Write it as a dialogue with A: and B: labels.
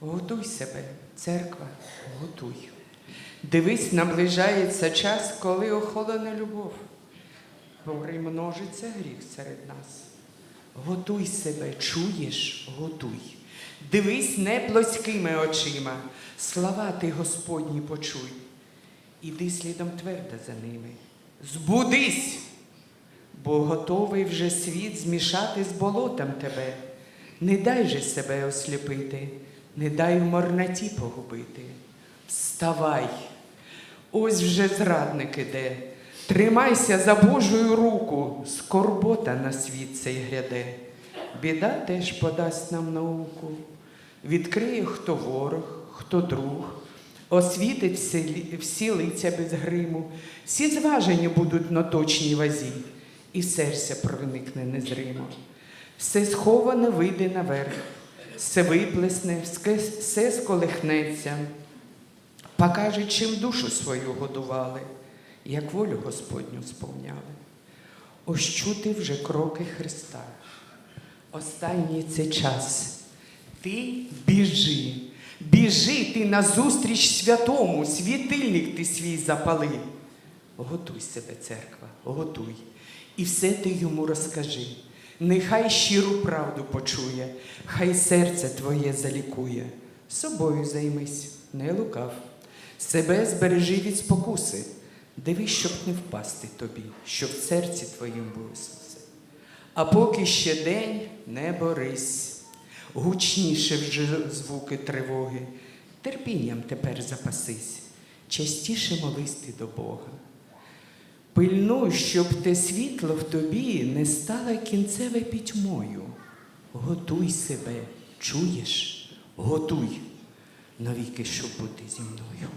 A: Готуй себе, церква, готуй. Дивись, наближається час, коли охолоне любов, бо множиться гріх серед нас. Готуй себе, чуєш, готуй. Дивись не плоскими очима, слова ти Господні почуй. Іди слідом твердо за ними. Збудись, бо готовий вже світ змішати з болотом тебе. Не дай же себе осліпити, не дай в марноті погубити. Вставай, ось вже зрадник іде. Тримайся за Божою руку, скорбота на світ цей гряде. Біда теж подасть нам науку. Відкриє, хто ворог, хто друг, освітить всі, всі лиця без гриму, всі зважені будуть на точній вазі, і серця проникне незримо. Все сховане вийде наверх, все виплесне, все- сколихнеться, покаже, чим душу свою годували, як волю Господню сповняли. Ось чути вже кроки Христа. Останній це час. Ти біжи, біжи ти назустріч святому, світильник ти свій запали. Готуй себе, церква, готуй. І все ти йому розкажи. Нехай щиру правду почує, хай серце твоє залікує. Собою займись, не лукав. Себе збережи від спокуси. Дивись, щоб не впасти тобі, щоб в серці твоїм був Ісусе. А поки ще день не борись, гучніше вже звуки тривоги, терпінням тепер запасись, частіше молись ти до Бога. Пильнуй, щоб те світло в тобі не стало кінцеве пітьмою. Готуй себе, чуєш? Готуй навіки, щоб бути зі мною.